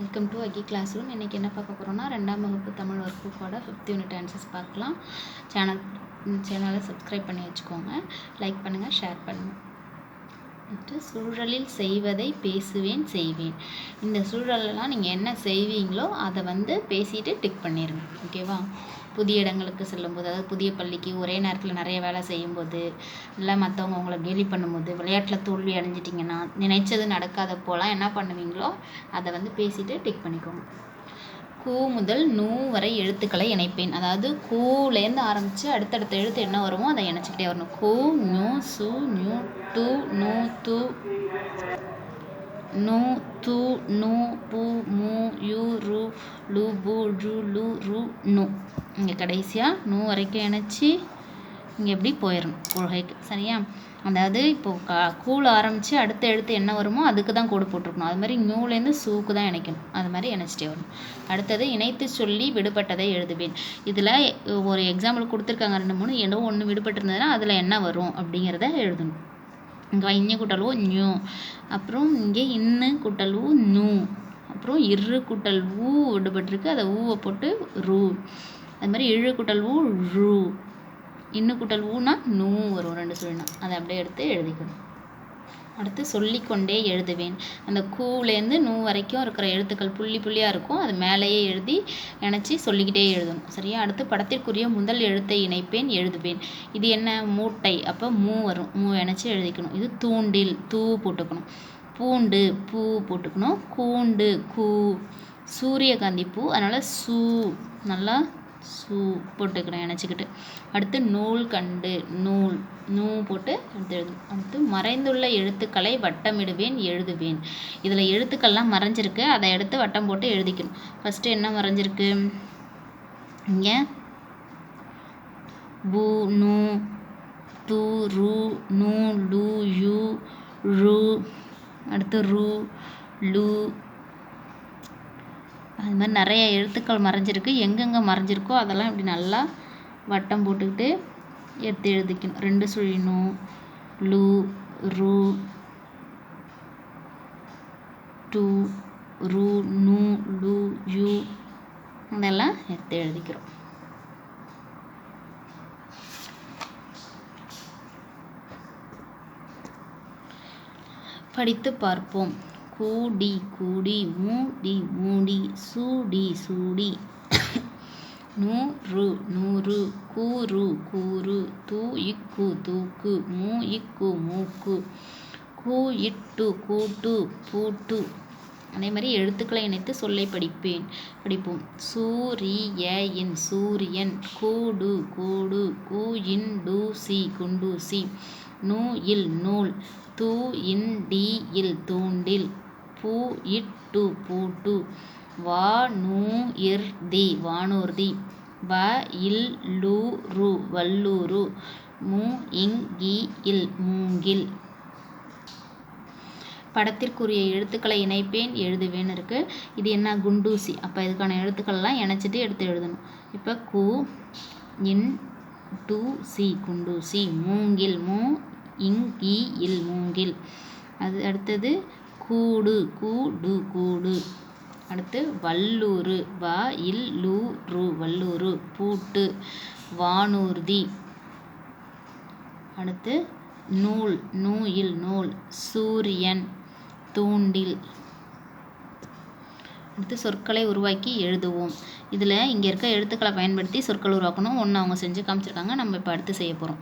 Welcome to அகி class room இன்றைக்கி என்ன பார்க்க போகிறோம்னா ரெண்டாம் வகுப்பு தமிழ் ஒர்க் புக்கோட ஃபிஃப்த் யூனிட் ஆன்சர்ஸ் பார்க்கலாம். சேனல் சேனலை சப்ஸ்கிரைப் பண்ணி வச்சுக்கோங்க. லைக் பண்ணுங்கள் ஷேர் பண்ணுங்கள் சூழலில் செய்வதை பேசுவேன் செய்வேன். இந்த சூழலெல்லாம் நீங்கள் என்ன செய்வீங்களோ அதை வந்து பேசிட்டு டிக் பண்ணிடுங்க ஓகேவா புதிய இடங்களுக்கு செல்லும்போது அதாவது புதிய பள்ளிக்கு ஒரே நேரத்தில் நிறைய வேலை செய்யும்போது இல்லை மற்றவங்க உங்களை கேலி பண்ணும்போது விளையாட்டில் தோல்வி அடைஞ்சிட்டிங்கன்னா நினைச்சது நடக்காத போலாம் என்ன பண்ணுவீங்களோ அதை வந்து பேசிட்டு டிக் பண்ணிக்கோங்க. கூ முதல் நூ வரை எழுத்துக்களை இணைப்பேன். அதாவது கூலேருந்து ஆரம்பித்து அடுத்தடுத்த எழுத்து என்ன வருமோ அதை இணைச்சிக்கிட்டே வரணும். கூ நூ சு நியூ டு நூ து. நூ து நூ பு மு யு ரு லு பு ரு லு ரு நு. இங்கே கடைசியாக நூ வரைக்கும் இணைச்சி இங்கே எப்படி போயிடணும் கொள்கைக்கு. சரியா? அதாவது இப்போது கா கூழ் ஆரம்பித்து அடுத்த எழுத்து என்ன வருமோ அதுக்கு தான் கோடு போட்டிருக்கணும். அது மாதிரி நியூலேருந்து சூக்கு தான் இணைக்கணும். அது மாதிரி இணைச்சிட்டே வரணும். அடுத்தது இணைத்து சொல்லி விடுபட்டதை எழுதுவேன். இதில் ஒரு எக்ஸாம்பிள் கொடுத்துருக்காங்க. ரெண்டு மூணு ஏதோ ஒன்று விடுபட்டிருந்ததுன்னா அதில் என்ன வரும் அப்படிங்கிறத எழுதணும். இங்கே இஞ்சி கூட்டல்வோ நியூ அப்புறம் இங்கே இன்னு கூட்டல்வோ நூ. அப்புறம் இரு கூட்டல் ஊ விடுபட்டிருக்கு. அதை ஊவை போட்டு ரூ. அது மாதிரி இழு கூட்டல் ஊ ரூ இன்னு கூட்டல் ஊனா நூ வரும் ரெண்டு சொல்லினா அதை அப்படியே எடுத்து எழுதிக்கணும். அடுத்து சொல்லிக்கொண்டே எழுதுவேன். அந்த கூலேருந்து நூ வரைக்கும் இருக்கிற எழுத்துக்கள் புள்ளி புள்ளியாக இருக்கும் அது மேலேயே எழுதி இணைச்சி சொல்லிக்கிட்டே எழுதணும். சரியா? அடுத்து படத்திற்குரிய முதல் எழுத்தை இணைப்பேன் எழுதுவேன். இது என்ன? மூட்டை. அப்போ மூ வரும். மூ இணைச்சி எழுதிக்கணும். இது தூண்டில் தூ போட்டுக்கணும். பூண்டு பூ போட்டுக்கணும். கூண்டு கூ. சூரியகாந்தி பூ. அதனால் சூ. நல்லா சூ போட்டுக்கிறேன் இணைச்சிக்கிட்டு. அடுத்து நூல் கண்டு நூல் நூ போட்டு எடுத்து எழுதுவேன் அடுத்து மறைந்துள்ள எழுத்துக்களை வட்டமிடுவேன் எழுதுவேன். இதில் எழுத்துக்கள்லாம் மறைஞ்சிருக்கு. அதை எடுத்து வட்டம் போட்டு எழுதிக்கணும். ஃபஸ்ட்டு என்ன மறைஞ்சிருக்கு? இங்கே பூ நூ து ரு நூ லு யு ரு அடுத்து ரு லு அது மாதிரி நிறைய எழுத்துக்கள் மறைஞ்சிருக்கு. எங்கெங்கே மறைஞ்சிருக்கோ அதெல்லாம் இப்படி நல்லா வட்டம் போட்டுக்கிட்டு எடுத்து எழுதிக்கணும். ரெண்டு சுழினும் லு ரு டு ரு நு லு யு இதெல்லாம் எடுத்து எழுதிக்கிறோம். படித்து பார்ப்போம். கூடி கூடி மூடி மூடி சூடி சூடி. நூறு நூறு கூறு கூறு தூ இக்கு தூக்கு மூ இக்கு மூக்கு கூ இட்டு கூட்டு பூட்டு. அதே மாதிரி எழுத்துக்களை இணைத்து சொல்லை படிப்பேன். படிப்போம். சூரியன் சூரியன் கூடு கூடு கூ இன் டூசி குண்டூசி நூ இல் நூல் தூ இன் டி இல் தூண்டில் பூ இட்டு பூட்டு வா நூ இர் தி வானூர்தி வ இல் லூ ரு வல்லூரு மு இங் கி இல் மூங்கில் படத்திற்குரிய எழுத்துக்களை இணைப்பேன் எழுதுவேன் இருக்குது இது என்ன குண்டூசி? அப்போ இதுக்கான எழுத்துக்கள்லாம் இணைச்சிட்டு எடுத்து எழுதணும். இப்போ கு இன் டூ சி குண்டூசி. மூங்கில் மூ இங் இல் மூங்கில். அது அடுத்தது கூடு கூடு கூடு. அடுத்து வல்லூறு வ இல் லூ ரு வல்லூரு பூட்டு வானூர்தி. அடுத்து நூல் நூ இல் நூல் சூரியன் தூண்டில். அடுத்து சொற்களை உருவாக்கி எழுதுவோம். இதில் இங்கே இருக்க எழுத்துக்களை பயன்படுத்தி சொற்கள் உருவாக்கணும். ஒன்று அவங்க செஞ்சு காமிச்சிருக்காங்க. நம்ம இப்போ அடுத்து செய்ய போகிறோம்.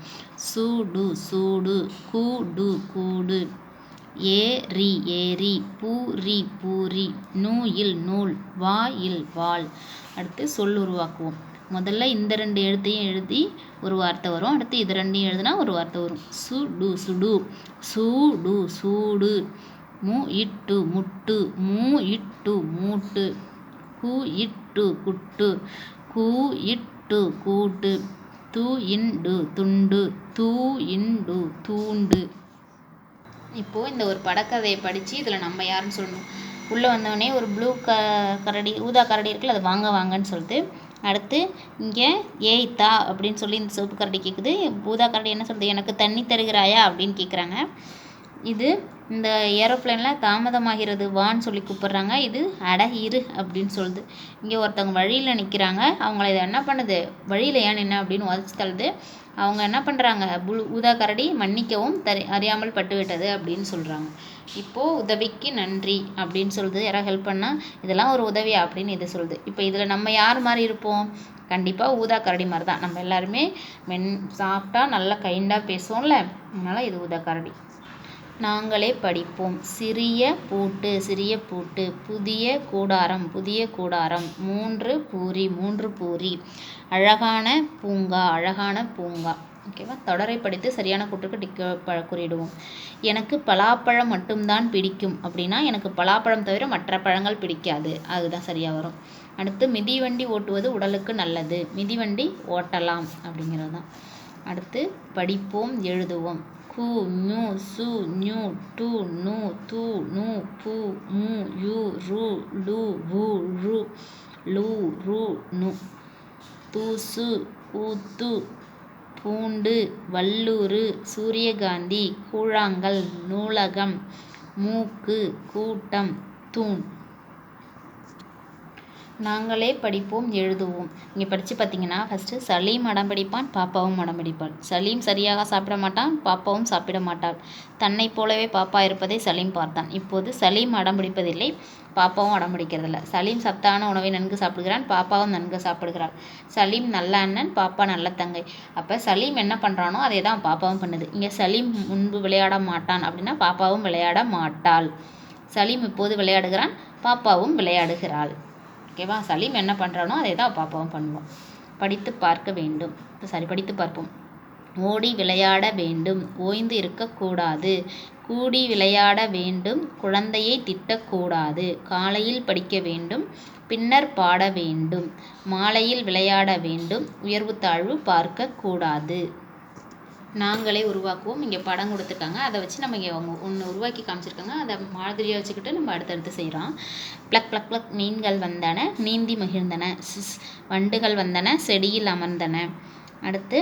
சூடு சூடு கூடு கூடு. ஏரி ஏரி பூரி பூரி. நூயில் நூல் வாயில் வால் அடுத்து சொல் உருவாக்குவோம். முதல்ல இந்த ரெண்டு எழுத்தையும் எழுதி ஒரு வார்த்தை வரும். அடுத்து இது ரெண்டையும் எழுதுனா ஒரு வார்த்தை வரும். சுடு சுடு. சூடு சூடு. மு இட்டு முட்டு. மூ இட்டு மூட்டு. கு இட்டு குட்டு. கூ இட்டு கூட்டு. து இண்டு துண்டு. தூ இண்டு தூண்டு. இப்போது இந்த ஒரு படக்கதையை படித்து இதில் நம்ம யாருன்னு சொல்லணும். உள்ளே வந்தோடனே ஒரு ப்ளூ க கரடி ஊதா கரடி இருக்குல்ல அது வாங்க வாங்கன்னு சொல்லிட்டு அடுத்து இங்கே ஏய் தா அப்படின்னு சொல்லி இந்த சிவப்பு கரடி கேட்குது ஊதா கரடி என்ன சொல்லுது? எனக்கு தண்ணி தருகிறாயா? அப்படின்னு கேட்குறாங்க இது இந்த ஏரோப்ளைனில் தாமதமாகிறது வான்னு சொல்லி கூப்பிட்றாங்க. இது அட இரு அப்படின்னு சொல்லுது. இங்கே ஒருத்தவங்க வழியில் நிற்கிறாங்க அவங்கள இதை என்ன பண்ணுது? வழியில் ஏன் என்ன அப்படின்னு உதச்சி தள்ளுது. அவங்க என்ன பண்ணுறாங்க புல் ஊதா கரடி மன்னிக்கவும் தரி அறியாமல் பட்டுவிட்டது அப்படின்னு சொல்கிறாங்க இப்போது உதவிக்கு நன்றி அப்படின்னு சொல்லுது யாராவது ஹெல்ப் பண்ணால் இதெல்லாம் ஒரு உதவியா அப்படின்னு இது சொல்லுது. இப்போ இதில் நம்ம யார் மாதிரி இருப்போம்? கண்டிப்பாக ஊதா கரடி மாதிரி தான் நம்ம எல்லாருமே மென் சாஃப்டாக நல்லா கைண்டாக பேசுவோம்ல. அதனால் இது ஊதா கரடி. நாங்களே படிப்போம். சிறிய பூட்டு சிறிய பூட்டு புதிய கூடாரம் புதிய கூடாரம் மூன்று பூரி மூன்று பூரி. அழகான பூங்கா அழகான பூங்கா. ஓகேவா தொடரை படித்து சரியான கூட்டுக்கு டிக்க ப குறியிடுவோம். எனக்கு பலாப்பழம் மட்டும்தான் பிடிக்கும். அப்படின்னா எனக்கு பலாப்பழம் தவிர மற்ற பழங்கள் பிடிக்காது. அதுதான் சரியாக வரும். அடுத்து மிதிவண்டி ஓட்டுவது உடலுக்கு நல்லது. மிதிவண்டி ஓட்டலாம். அப்படிங்கிறது தான் அடுத்து படிப்போம் எழுதுவோம். கு நு சு நு டு நு து நு பு மு யு ரு lu வு ரு லு ரு நு. தூசு ஊத்து பூண்டு வல்லூறு சூரியகாந்தி கூழாங்கல் நூலகம் மூக்கு கூட்டம் தூண். நாங்களே படிப்போம் எழுதுவோம். இங்கே படித்து பார்த்தீங்கன்னா ஃபஸ்ட்டு சலீம் அடம் பிடிப்பான் பாப்பாவும் அடம் பிடிப்பாள். சலீம் சரியாக சாப்பிட மாட்டான் பாப்பாவும் சாப்பிட மாட்டாள். தன்னைப் போலவே பாப்பா இருப்பதை சலீம் பார்த்தான். இப்போது சலீம் அடம் பிடிப்பதில்லை பாப்பாவும் அடம் பிடிக்கிறதில்ல. சலீம் சத்தான உணவை நன்கு சாப்பிடுகிறான் பாப்பாவும் நன்கு சாப்பிடுகிறாள். சலீம் நல்ல அண்ணன் பாப்பா நல்ல தங்கை. அப்போ சலீம் என்ன பண்ணுறானோ அதே தான் பாப்பாவும் பண்ணுது. இங்கே சலீம் முன்பு விளையாட மாட்டான் அப்படின்னா பாப்பாவும் விளையாட மாட்டாள். சலீம் இப்போது விளையாடுகிறான் பாப்பாவும் விளையாடுகிறாள். ஓகேவா? சலீம் என்ன பண்ணுறானோ அதே தான் பாப்பாவும் பண்ணுவோம் படித்து பார்க்க வேண்டும். சரி படித்து பார்ப்போம். ஓடி விளையாட வேண்டும். ஓய்ந்து இருக்கக்கூடாது. கூடி விளையாட வேண்டும். குழந்தையை திட்டக்கூடாது. காலையில் படிக்க வேண்டும். பின்னர் பாட வேண்டும். மாலையில் விளையாட வேண்டும். உயர்வு தாழ்வு பார்க்கக்கூடாது. நாங்களே உருவாக்குவோம். இங்கே படம் கொடுத்துருக்காங்க. அதை வச்சு நம்ம இங்கே அவங்க ஒன்று உருவாக்கி காமிச்சிருக்காங்க. அதை மாதிரியாக வச்சுக்கிட்டு நம்ம அடுத்தடுத்து செய்கிறோம் ப்ளக் ப்ளக் ப்ளக் மீன்கள் வந்தன நீந்தி மகிழ்ந்தன சிஸ் வண்டுகள் வந்தன செடியில் அமர்ந்தன. அடுத்து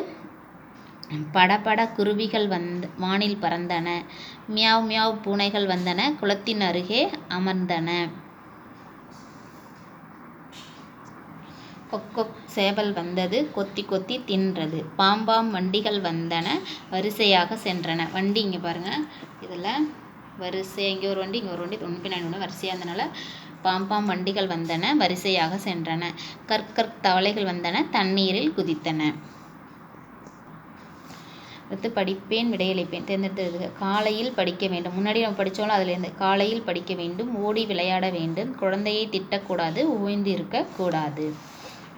படபட குருவிகள் வந்த வானில் பறந்தன. மியாவ் மியாவ் பூனைகள் வந்தன குளத்தின் அருகே அமர்ந்தன. கொக் கொக் சேவல் வந்தது கொத்தி கொத்தி தின்றது. பாம்பாம் வண்டிகள் வந்தன வரிசையாக சென்றன. வண்டி இங்கே பாருங்கள் இதில் வரிசை இங்கே ஒரு வண்டி இங்கே ஒரு வண்டி ஒன்று பின்னாடி ஒன்று வரிசையாக இருந்தனால பாம்பாம் வண்டிகள் வந்தன வரிசையாக சென்றன. கற்கற் தவளைகள் வந்தன தண்ணீரில் குதித்தன. அடுத்து படிப்பேன் விடையளிப்பேன். தேர்ந்தெடுத்து காலையில் படிக்க வேண்டும். முன்னாடி நம்ம படித்தோம்ல அதுலேருந்து காலையில் படிக்க வேண்டும் ஓடி விளையாட வேண்டும். குழந்தையை திட்டக்கூடாது ஓய்ந்து இருக்கக்கூடாது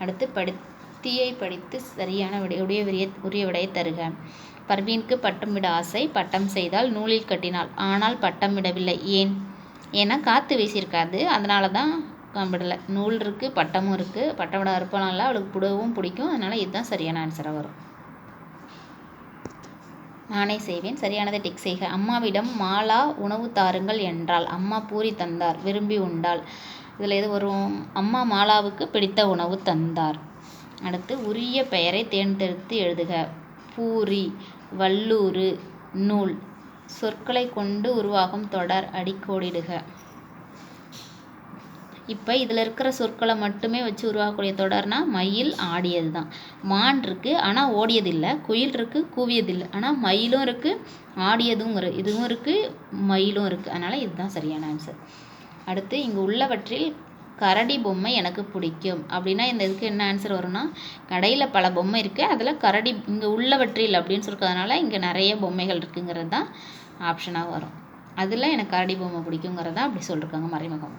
அடுத்து படுத்தியை படித்து சரியான விடை உடைய விரிய உரிய விடையை தருக. பர்வீனுக்கு பட்டமிட ஆசை பட்டம் செய்தால் நூலில் கட்டினாள் ஆனால் பட்டம் விடவில்லை ஏன்? ஏன்னா காற்று வீசியிருக்காது. அதனால தான் விடலை நூல் இருக்குது பட்டமும் இருக்குது பட்டம் விட இருப்பனால அவளுக்கு புடவும் பிடிக்கும். அதனால் இதுதான் சரியான ஆன்சராக வரும். நானே செய்வேன். சரியானதை டிக் செய்க. அம்மாவிடம் மாலா உணவு தாருங்கள் என்றால் அம்மா பூரி தந்தார். விரும்பி உண்டாள். இதில் எது வரும் அம்மா மாலாவுக்கு பிடித்த உணவு தந்தார். அடுத்து உரிய பெயரை தேர்ந்தெடுத்து எழுதுக. பூரி வல்லூறு நூல். சொற்களை கொண்டு உருவாகும் தொடர் அடிக்கோடிடுக. இப்போ இதில் இருக்கிற சொற்களை மட்டுமே வச்சு உருவாக்கக்கூடிய தொடர்னா மயில் ஆடியது தான். மான் இருக்குது ஆனால் ஓடியதில்லை. குயில் இருக்குது கூவியதில்லை. ஆனால் மயிலும் இருக்குது ஆடியதும் இதுவும் இருக்குது மயிலும் இருக்குது அதனால் இதுதான் சரியான ஆன்சர் அடுத்து இங்கே உள்ளவற்றில் கரடி பொம்மை எனக்கு பிடிக்கும். அப்படின்னா இந்த இதுக்கு என்ன ஆன்சர் வரும்னா கடையில் பல பொம்மை இருக்குது அதில் கரடி இங்கே உள்ளவற்றில் அப்படின்னு சொல்லிருக்கிறதுனால இங்கே நிறைய பொம்மைகள் இருக்குங்கிறது தான் ஆப்ஷனாக வரும். அதில் எனக்கு கரடி பொம்மை பிடிக்குங்கிறது தான் அப்படி சொல்லியிருக்காங்க மறைமுகம்.